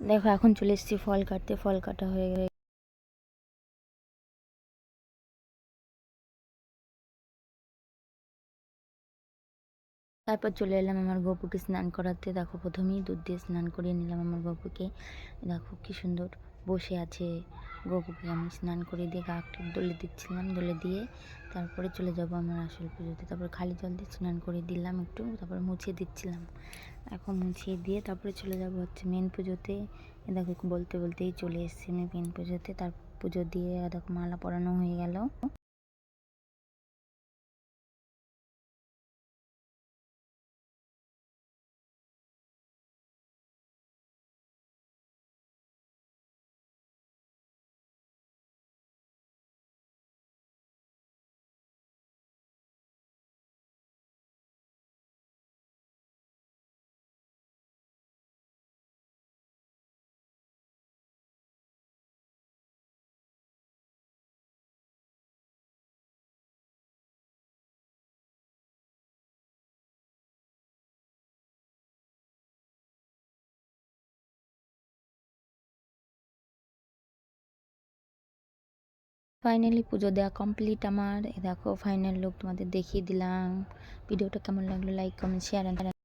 দেখো, এখন চলে এসেছি ফল কাটতে। ফল কাটা হয়ে গেলে তারপর চলে এলাম আমার গপুকে স্নান করাতে। দেখো, প্রথমেই দুধ দিয়ে স্নান করিয়ে নিলাম আমার গপুকে। দেখো, কি সুন্দর। বসে আছে। গোকুকে আমি স্নান করে দিয়ে গা একটু দলে দিচ্ছিলাম দলে দিয়ে তারপরে চলে যাব আমার আসল পুজোতে। তারপরে খালি জল দিয়ে স্নান করে দিলাম একটু, তারপরে মুছিয়ে দিচ্ছিলাম। এখন মুছিয়ে দিয়ে তারপরে চলে যাব হচ্ছে মেন পুজোতে। দেখো বলতে বলতেই চলে এসেছি আমি মেন পুজোতে। তার পুজো দিয়ে দেখো মালা পরানো হয়ে গেল। ফাইনালি পুজো দেওয়া কমপ্লিট আমার। দেখো ফাইনাল লুক তোমাদের দেখিয়ে দিলাম। ভিডিওটা কেমন লাগল লাইক কমেন্ট শেয়ার